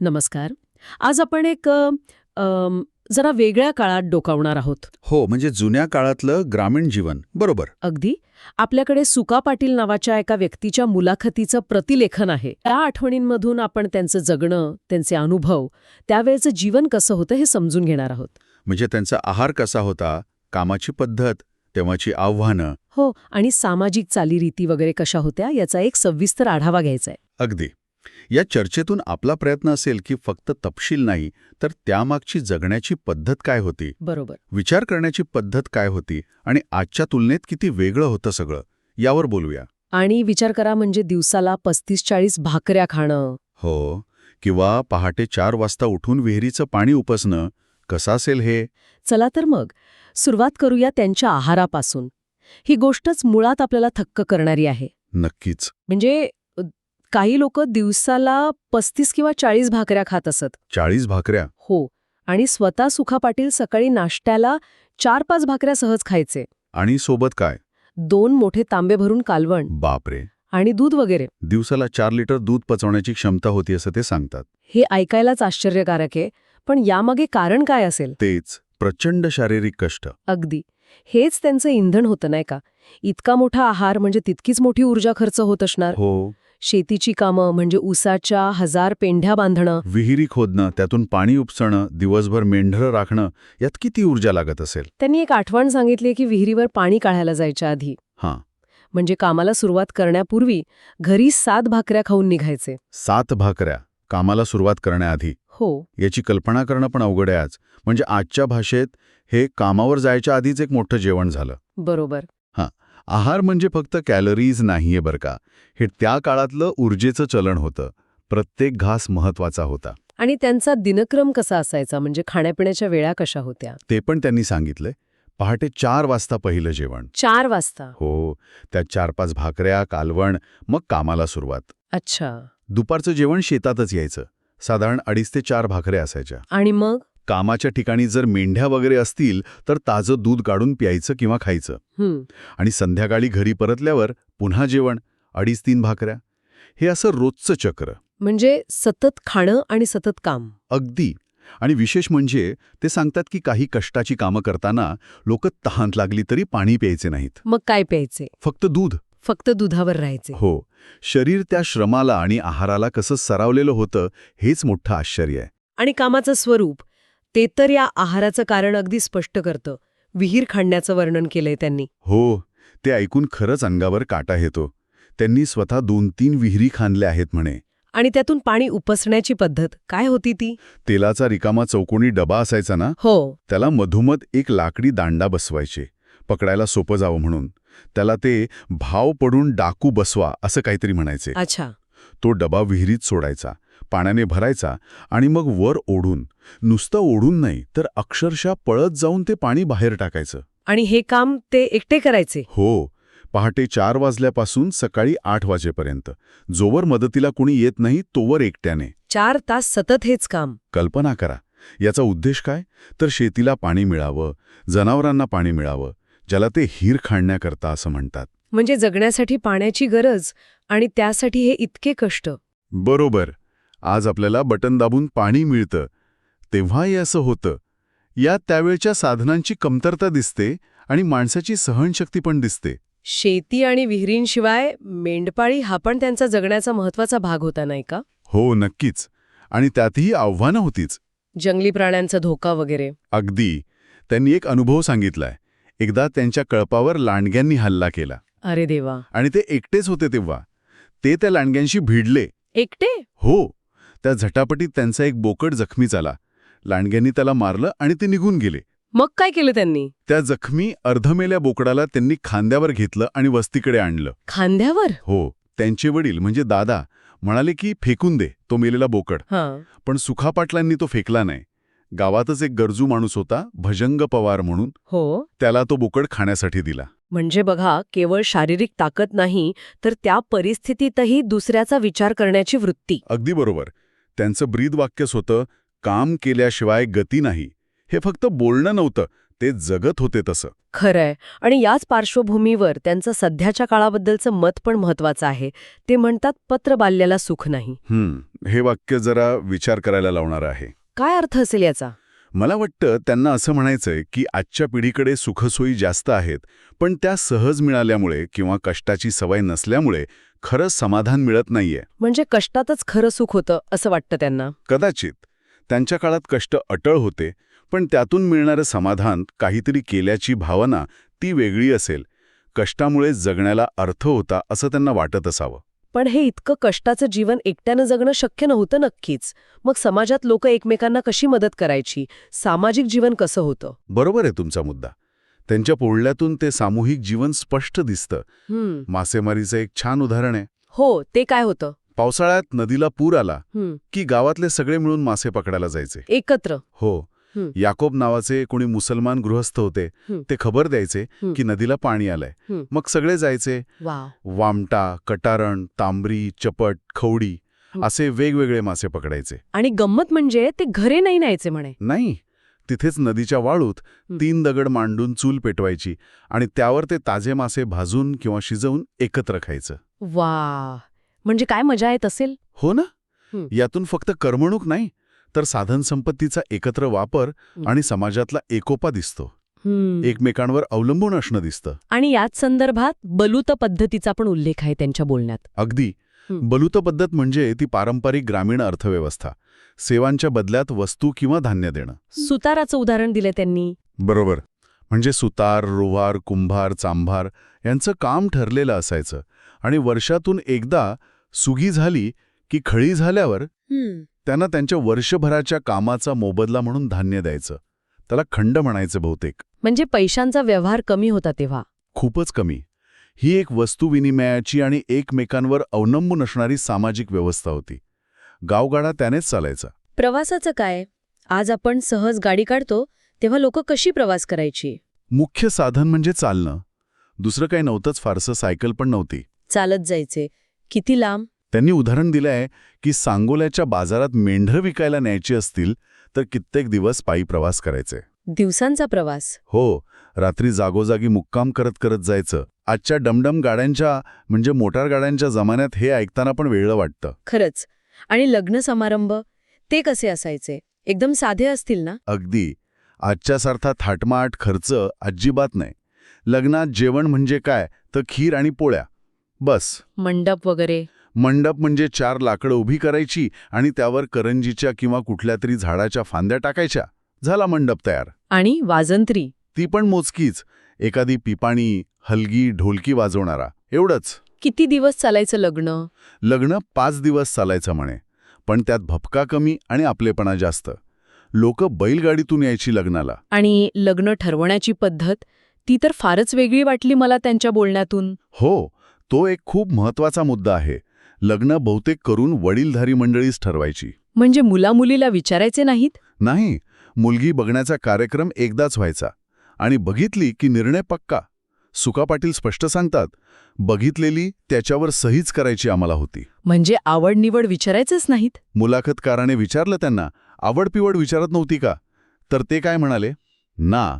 नमस्कार. आज आपण एक अम, जरा वेगळ्या काळात डोकावणार आहोत. हो म्हणजे जुन्या काळातलं ग्रामीण जीवन. बरोबर. अगदी. आपल्याकडे सुका पाटील नावाच्या एका व्यक्तीच्या मुलाखतीचं प्रतिलेखन आहे. त्या आठवणींमधून आपण त्यांचं जगणं त्यांचे अनुभव त्यावेळेचं जीवन कसं होतं हे समजून घेणार आहोत. म्हणजे त्यांचा आहार कसा होता कामाची पद्धत तेव्हाची आव्हानं. हो आणि सामाजिक चालीरीती वगैरे कशा होत्या याचा एक सविस्तर आढावा घ्यायचा आहे. अगदी. या चर्चेतून आपला प्रयत्न असेल की फक्त तपशील नाही तर त्यामागची जगण्याची पद्धत काय होती? बरोबर. विचार करण्याची पद्धत काय होती? आणि आजच्या तुलनेत किती वेगळं होतं सगळं? यावर बोलूया. आणि विचार करा म्हणजे दिवसाला पस्तीस चाळीस भाकऱ्या खाणं. हो. किंवा पहाटे चार वाजता उठून विहिरीचं पाणी उपसणं. कसं असेल हे? चला तर मग. सुरुवात करूया त्यांच्या आहारापासून. ही गोष्टच मुळात आपल्याला थक्क करणारी आहे. नक्कीच. म्हणजे काही लोक दिवसाला पस्तीस किंवा चाळीस भाकऱ्या खात असत. चाळीस भाकऱ्या? हो. आणि स्वतः सुखा पाटील सकाळी नाश्त्याला चार पाच भाकऱ्या सहज खायचे. आणि सोबत काय? दोन मोठे तांबे भरून कालवण. बापरे. आणि दूध वगैरे. दिवसाला चार लिटर दूध पचवण्याची क्षमता होती असं ते सांगतात. हे ऐकायलाच आश्चर्यकारक आहे पण यामागे कारण काय असेल? तेच प्रचंड शारीरिक कष्ट. अगदी. हेच त्यांचं इंधन होतं नाही का? इतका मोठा आहार म्हणजे तितकीच मोठी ऊर्जा खर्च होत असणार. हो. शेतीची कामं म्हणजे ऊसाच्या हजार पेंढ्या बांधणं. विहिरी खोदणं त्यातून पाणी उपसणं दिवसभर मेंढरं राखणं यात किती ऊर्जा लागत असेल? त्यांनी एक आठवण सांगितली की विहिरीवर पाणी काढायला जायच्या आधी. हां. म्हणजे कामाला सुरुवात करण्यापूर्वी घरी सात भाकऱ्या खाऊन निघायचे. सात भाकऱ्या कामाला सुरुवात करण्याआधी. हो. याची कल्पना करणं पण अवघड आहे आज. म्हणजे आजच्या भाषेत हे कामावर जायच्या आधीच एक मोठं जेवण झालं. बरोबर. आहार म्हणजे फक्त कॅलरीज नाहीये बरं का. हे त्या काळातलं ऊर्जेचं चलन होतं. प्रत्येक घास महत्त्वाचा होता. आणि त्यांचा दिनक्रम कसा असायचा? म्हणजे खाण्यापिण्याच्या वेळा कशा होत्या? ते पण त्यांनी सांगितलंय. पहाटे चार वाजता पहिलं जेवण. चार वाजता? हो. त्यात चार पाच भाकऱ्या कालवण मग कामाला सुरुवात. अच्छा. दुपारचं जेवण शेतातच यायचं. साधारण अडीच ते चार भाकऱ्या असायच्या. आणि मग? कामाच्या ठिकाणी जर मेंढ्या वगैरे असतील तर ताजं दूध काढून प्यायचं किंवा खायचं. आणि संध्याकाळी घरी परतल्यावर पुन्हा जेवण अडीच तीन भाकऱ्या. हे असं रोजचं चक्र. म्हणजे सतत खाणं आणि सतत काम. अगदी. आणि विशेष म्हणजे ते सांगतात की काही कष्टाची कामं करताना लोक तहान लागली तरी पाणी प्यायचे नाहीत. मग काय प्यायचे? फक्त दूध. फक्त दुधावर राहायचे. हो. शरीर त्या श्रमाला आणि आहाराला कसं सरावलेलं होतं हेच मोठं आश्चर्य आहे. आणि कामाचं स्वरूप ते तर या आहाराचं कारण अगदी स्पष्ट करतं. विहीर खणण्याचं वर्णन केलंय त्यांनी. हो ते ऐकून खरंच अंगावर काटा येतो. त्यांनी स्वतः दोन तीन विहिरी खांदल्या आहेत म्हणे. आणि त्यातून पाणी उपसण्याची पद्धत काय होती ती? तेलाचा रिकामा चौकोनी डबा असायचा ना? हो. त्याला मधोमध एक लाकडी दांडा बसवायचे. पकडायला सोपं जावं म्हणून. त्याला ते भाव पडून डाकू बसवा असं काहीतरी म्हणायचे. अच्छा. तो डबा विहिरीत सोडायचा. पाण्याने भरायचा आणि मग वर ओढून नुसतं ओढून नाही तर अक्षरशः पळत जाऊन ते पाणी बाहेर टाकायचं. आणि हे काम ते एकटे करायचे? हो. पहाटे चार वाजल्यापासून सकाळी आठ वाजेपर्यंत. जोवर मदतीला कुणी येत नाही तोवर एकट्याने. चार तास सतत हेच काम. कल्पना करा. याचा उद्देश काय? तर शेतीला पाणी मिळावं जनावरांना पाणी मिळावं ज्याला ते हीर खाणण्याकरता असं म्हणतात. म्हणजे जगण्यासाठी पाण्याची गरज आणि त्यासाठी हे इतके कष्ट. बरोबर. आज आपल्याला बटन दाबून पाणी मिळतं. तेव्हाही असं होतं. यात त्यावेळच्या साधनांची कमतरता दिसते आणि माणसाची सहनशक्ती पण दिसते. शेती आणि विहिरींशिवाय मेंढपाळी हा पण त्यांचा जगण्याचा महत्त्वाचा भाग होता नाही का? हो नक्कीच. आणि त्यातही आव्हानं होतीच. जंगली प्राण्यांचा धोका वगैरे. अगदी. त्यांनी एक अनुभव सांगितलाय. एकदा त्यांच्या कळपावर लांडग्यांनी हल्ला केला. अरे देवा. आणि ते एकटेच होते तेव्हा. ते त्या लांडग्यांशी भिडले. एकटे? हो. त्या झटापटीत त्यांचा एक बोकड जखमी झाला लांडग्यांनी त्याला मारलं आणि ते निघून गेले. मग काय केलं त्यांनी? त्या जखमी अर्धमेल्या बोकडाला त्यांनी खांद्यावर घेतलं आणि वस्तीकडे आणलं. खांद्यावर? हो त्यांचे वडील म्हणजे दादा म्हणाले की फेकून दे तो मेलेला बोकड. हां. पण सुखा पाटलांनी तो फेकला नाही. गावातच एक गरजू माणूस होता भजंग पवार म्हणून. हो. त्याला तो बोकड खाण्यासाठी दिला. म्हणजे बघा केवळ शारीरिक ताकद नाही तर त्या परिस्थितीतही दुसऱ्याचा विचार करण्याची वृत्ती. अगदी बरोबर. त्यांचं ब्रीद वाक्यच होतं काम केल्याशिवाय गती नाही. हे फक्त बोलणं नव्हतं ते जगत होते तसं. खरंय. आणि याच पार्श्वभूमीवर त्यांचं सध्याच्या काळाबद्दलचं मत पण महत्वाचं आहे. ते म्हणतात पत्र बाल्याला सुख नाही. हे वाक्य जरा विचार करायला लावणार आहे. काय अर्थ असेल याचा? मला वाटतं त्यांना असं म्हणायचंय की आजच्या पिढीकडे सुखसोयी जास्त आहेत पण त्या सहज मिळाल्यामुळे किंवा कष्टाची सवय नसल्यामुळे खरंच समाधान मिळत नाहीये. म्हणजे कष्टातच खरं सुख होतं असं वाटतं त्यांना. कदाचित त्यांच्या काळात कष्ट अटळ होते पण त्यातून मिळणारं समाधान काहीतरी केल्याची भावना ती वेगळी असेल. कष्टामुळे जगण्याला अर्थ होता असं त्यांना वाटत असावं. पण हे इतकं कष्टाचं जीवन एकट्यानं जगणं शक्य नव्हतं नक्कीच. मग समाजात लोक एकमेकांना कशी मदत करायची? सामाजिक जीवन कसं होतं? बरोबर आहे तुमचा मुद्दा. त्यांच्या पोळल्यातून ते सामूहिक जीवन स्पष्ट दिसतं. मासेमारीचं एक छान उदाहरण आहे हो ते काय होतं पावसाळ्यात नदीला पूर आला. की गावातले सगळे मिळून मासे पकडायला जायचे एकत्र हो हं. याकोब नावाचे कोणी मुसलमान गृहस्थ होते. ते खबर द्यायचे. की नदीला पाणी आलंय. मग सगळे जायचे वामटा कटारण तांबरी चपट खवडी. असे वेगवेगळे मासे पकडायचे आणि गंमत म्हणजे ते घरे नाही न्यायचे म्हणे नाही तिथेच नदीच्या वाळूत. तीन दगड मांडून चूल पेटवायची आणि त्यावर ते ताजे मासे भाजून किंवा शिजवून एकत्र खायचं वा म्हणजे काय मजा येत असेल हो ना. यातून फक्त करमणूक नाही तर साधन संपत्तीचा एकत्र वापर. आणि समाजातला एकोपा दिसतो. एकमेकांवर अवलंबून असणं दिसतं आणि याच संदर्भात बलूत पद्धतीचा पण उल्लेख आहे त्यांच्या बोलण्यात अगदी. बलुत पद्धत म्हणजे ती पारंपरिक ग्रामीण अर्थव्यवस्था सेवांच्या बदल्यात वस्तू किंवा धान्य देणं. सुताराचं उदाहरण दिलं त्यांनी. बरोबर. म्हणजे सुतार रोवार कुंभार चांभार यांचं काम ठरलेलं असायचं आणि वर्षातून एकदा सुगी झाली की खळी झाल्यावर त्यांना त्यांच्या वर्षभराच्या कामाचा मोबदला म्हणून धान्य द्यायचं. त्याला खंड म्हणायचं बहुतेक. म्हणजे पैशांचा व्यवहार कमी होता तेव्हा. खूपच कमी. ही एक वस्तू विनिमयाची आणि एकमेकांवर अवलंबून असणारी सामाजिक व्यवस्था होती. गावगाडा त्यानेच चालायचा. प्रवासाचं काय? आज आपण सहज गाडी काढतो तेव्हा लोक कशी प्रवास करायची? मुख्य साधन म्हणजे चालणं. दुसरं काही नव्हतंच फारसं सायकल पण नव्हती. चालत जायचे. किती लांब? त्यांनी उदाहरण दिलं आहे की सांगोल्याच्या बाजारात मेंढरं विकायला न्यायची असतील तर कित्येक दिवस पायी प्रवास करायचे. दिवसांचा प्रवास? हो रात्री जागोजागी मुक्काम करत करत जायचं. आजच्या डमडम गाड्यांच्या म्हणजे मोटार गाड्यांच्या जमान्यात हे ऐकताना पण वेगळं वाटतं. खरंच. आणि लग्न समारंभ ते कसे असायचे? एकदम साधे असतील ना? अगदी. आजच्यासारखा थाटमाट खर्च अजिबात नाही. लग्नात जेवण म्हणजे काय? तर खीर आणि पोळ्या. बस. मंडप वगैरे. मंडप म्हणजे चार लाकडं उभी करायची आणि त्यावर करंजीच्या किंवा कुठल्या तरी झाडाच्या फांद्या टाकायच्या. झाला मंडप तयार. आणि वाजंत्री. ती पण मोजकीच. एखादी पिपाणी हलगी ढोलकी वाजवणारा. एवढंच. किती दिवस चालायचं लग्न? लग्न पाच दिवस चालायचं म्हणे. पण त्यात भपका कमी आणि आपलेपणा जास्त. लोक बैलगाडीतून यायची लग्नाला. आणि लग्न ठरवण्याची पद्धत ती तर फारच वेगळी वाटली मला त्यांच्या बोलण्यातून. हो तो एक खूप महत्त्वाचा मुद्दा आहे. लग्न बहुतेक करून वडीलधारी मंडळीच ठरवायची. म्हणजे मुलामुलीला विचारायचे नाहीत? नाही मुलगी बघण्याचा कार्यक्रम एकदाच व्हायचा. आणि बघितली की निर्णय पक्का. सुका पाटील स्पष्ट सांगतात बघितलेली त्याच्यावर सहीच करायची आम्हाला होती. म्हणजे आवड निवड विचारायचेच नाहीत? मुलाखतकाराने विचारलं त्यांना आवडपिवड विचारत नव्हती का? तर ते काय म्हणाले ना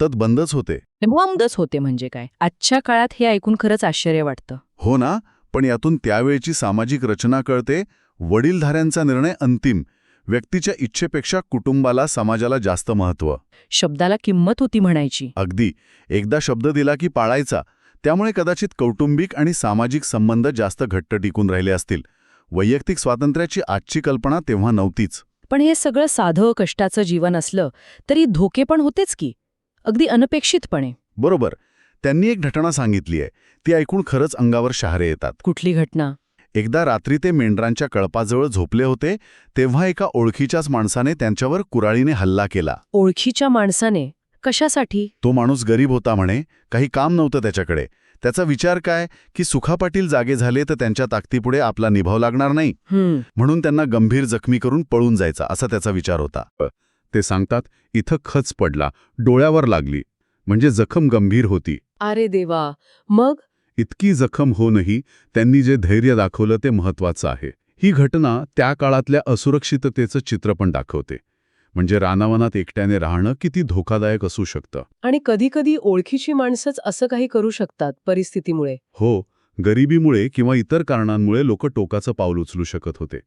तत बंदच होते. निभवामदच होते म्हणजे काय? आजच्या काळात हे ऐकून खरंच आश्चर्य वाटतं. हो ना पण यातून त्यावेळची सामाजिक रचना कळते वडीलधाऱ्यांचा निर्णय अंतिम. व्यक्तीच्या इच्छेपेक्षा कुटुंबाला समाजाला जास्त महत्त्व शब्दाला किंमत होती म्हणायची. अगदी. एकदा शब्द दिला की पाळायचा. त्यामुळे कदाचित कौटुंबिक आणि सामाजिक संबंध जास्त घट्ट टिकून राहिले असतील. वैयक्तिक स्वातंत्र्याची आजची कल्पना तेव्हा नव्हतीच. पण हे सगळं साधं कष्टाचं जीवन असलं तरी धोके पण होतेच की? अगदी अनपेक्षितपणे. बरोबर. त्यांनी एक घटना सांगितली आहे. ती ऐकून खरंच अंगावर शहारे येतात. कुठली घटना? एकदा रात्री ते मेंढरांच्या कळपाजवळ झोपले होते तेव्हा एका ओळखीच्याच माणसाने त्यांच्यावर कुराळीने हल्ला केला. ओळखीच्या माणसाने? कशासाठी? तो माणूस गरीब होता म्हणे. काही काम नव्हतं त्याच्याकडे. त्याचा विचार काय? की सुखा पाटील जागे झाले तर त्यांच्या ताकदीपुढे आपला निभाव लागणार नाही? म्हणून त्यांना गंभीर जखमी करून पळून जायचा असा त्याचा विचार होता. ते सांगतात इथं खच पडला डोळ्यावर लागली. म्हणजे जखम गंभीर होती. अरे देवा. मग? इतकी जखम होऊनही त्यांनी जे धैर्य दाखवलं ते महत्वाचं आहे. ही घटना त्या काळातल्या असुरक्षिततेचं चित्र पण दाखवते. म्हणजे रानावनात एकट्याने राहणं किती धोकादायक असू शकतं. आणि कधीकधी ओळखीची माणसंच असं काही करू शकतात परिस्थितीमुळे. हो गरिबीमुळे किंवा इतर कारणांमुळे लोक टोकाचं पाऊल उचलू शकत होते.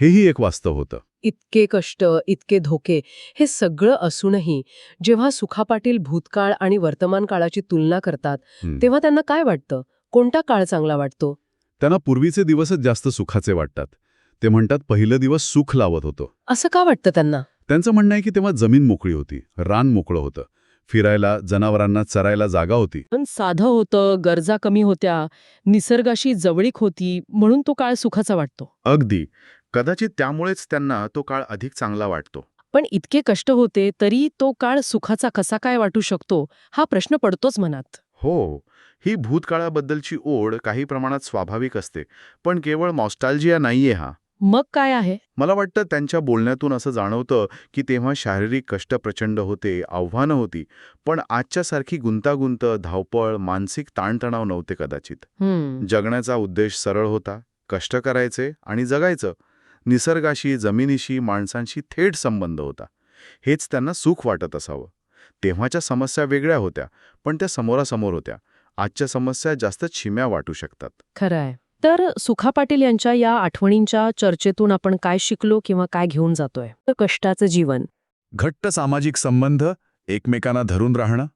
हेही एक वास्तव होतं. इतके कष्ट इतके धोके हे सगळं असूनही जेव्हा सुखा पाटील भूतकाळ आणि वर्तमान काळाची तुलना करतात. तेव्हा त्यांना काय वाटतं? कोणता काळ चांगला वाटतो? त्यांना पूर्वीचे दिवसच जास्त सुखाचे वाटतात. ते म्हणतात पहिलं दिवस सुख लावत होतं. असं का वाटतं त्यांना? त्यांचं म्हणणं आहे की तेव्हा जमीन मोकळी होती रान मोकळं होतं. फिरायला जनावरांना चरायला जागा होती. पण साधं होतं गरजा कमी होत्या निसर्गाशी जवळीक होती म्हणून तो काळ सुखाचा वाटतो. अगदी. कदाचित त्यामुळेच त्यांना तो काळ अधिक चांगला वाटतो. पण इतके कष्ट होते तरी तो काळ सुखाचा कसा काय वाटू शकतो हा प्रश्न पडतोच मनात. हो ही भूतकाळाबद्दलची ओढ काही प्रमाणात स्वाभाविक असते पण केवळ मॉस्टाल्जिया नाहीये हा. मग काय आहे? मला वाटतं त्यांच्या बोलण्यातून असं जाणवतं की तेव्हा शारीरिक कष्ट प्रचंड होते आव्हानं होती पण आजच्यासारखी गुंतागुंत धावपळ मानसिक ताणतणाव नव्हते कदाचित. जगण्याचा उद्देश सरळ होता कष्ट करायचे आणि जगायचं निसर्गाशी जमिनीशी माणसांशी थेट संबंध होता. हेच त्यांना सुख वाटत असावं. तेव्हाच्या समस्या वेगळ्या होत्या पण त्या समोरासमोर होत्या. आजच्या समस्या जास्त छिम्या वाटू शकतात. खरं आहे तर सुखा पाटील यांच्या या आठवणींच्या चर्चेतून आपण काय शिकलो किंवा काय घेऊन जातोय? कष्टाचं जीवन. घट्ट सामाजिक संबंध एकमेकांना धरून राहणं.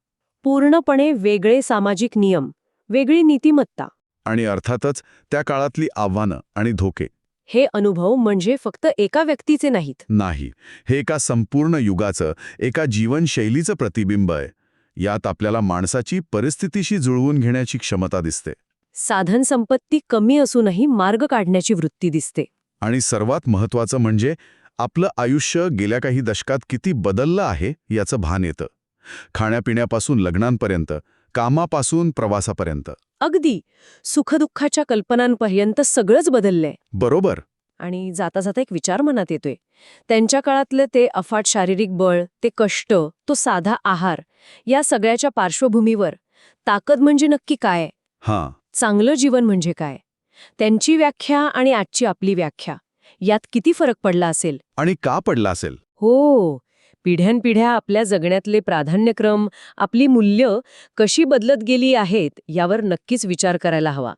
पूर्णपणे वेगळे सामाजिक नियम वेगळी नीतिमत्ता. आणि अर्थातच त्या काळातली आव्हानं आणि धोके. हे अनुभव म्हणजे फक्त एका व्यक्तीचे नाहीत. नाही हे एका संपूर्ण युगाचं एका जीवनशैलीचं प्रतिबिंब आहे. यात आपल्याला माणसाची परिस्थितीशी जुळवून घेण्याची क्षमता दिसते. साधन संपत्ती कमी असूनही मार्ग काढण्याची वृत्ती दिसते. आणि सर्वात महत्वाचं म्हणजे आपलं आयुष्य गेल्या काही दशकात किती बदललं आहे याचं भान येतं. खाण्यापिण्यापासून लग्नांपर्यंत कामापासून प्रवासापर्यंत. अगदी. सुखदुःखाच्या कल्पनांपर्यंत सगळंच बदललंय. बरोबर. आणि जाता जाता एक विचार मनात येतोय. त्यांच्या काळातले ते अफाट शारीरिक बळ ते कष्ट तो साधा आहार या सगळ्याच्या पार्श्वभूमीवर ताकद म्हणजे नक्की काय? हां. चांगलं जीवन म्हणजे काय? त्यांची व्याख्या आणि आजची आपली व्याख्या. यात किती फरक पडला असेल? आणि का पडला असेल? हो. पिढ्यानपिढ्या आपल्या जगण्यातले प्राधान्यक्रम आपली मूल्य कशी बदलत गेली आहेत यावर नक्कीच विचार करायला हवा.